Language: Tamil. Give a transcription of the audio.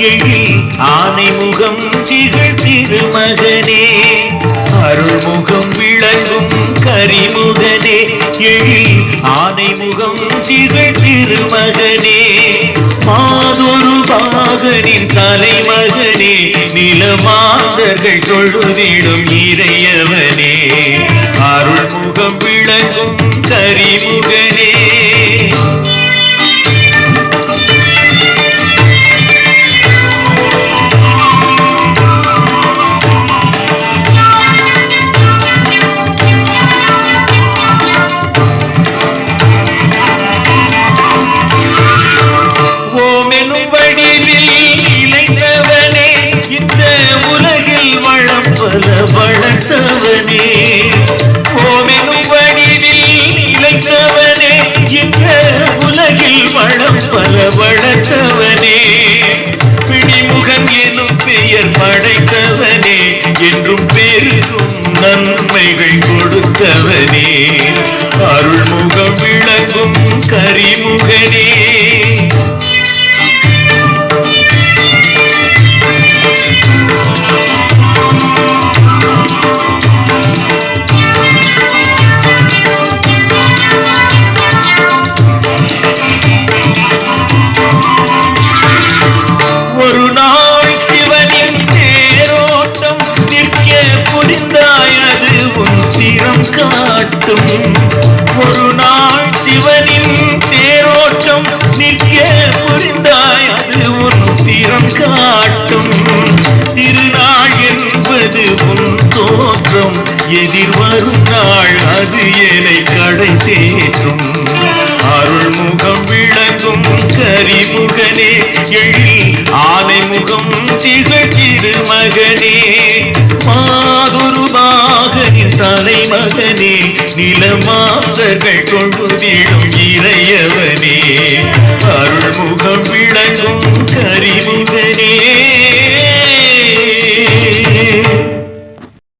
எழில் ஆனை முகம் திகழ் திருமகனே அருள்முகம் விளங்கும் கரிமுகனே எழில் ஆனை முகம் திகழ் திருமகனே மாதொரு பாகனின் தலைமகனே நிலமாந்தர்கள் தொழுதிடும் இறையவனே. அருள்முகம் விளங்கும் கரிமுகனே வடிவில் இணைந்தவனே இந்த உலகில் வளம் பல வளர்த்தவனே. ஓமெனும் வடிவில் இணைந்தவனே இந்த உலகில் வளம் பல வளர்த்தவனே. பிடிமுகம் எனும் பெயர் படைத்தவனே என்றும் பெருகும் நன்மைகள் கொடுத்தவனே. தோற்றம் எதிர்வரும் நாள் அது என்னை கடை தேற்றும். அருள்முகம் விளங்கும் கரிமுகனே எழில் ஆனை முகம் திகழ் மகனே மாதுரு தலைமகனே நிலமாந்தர்கள் கொண்டுதிடும் இறையவனே. அருள்முகம் விளங்கும் கரிமுகனே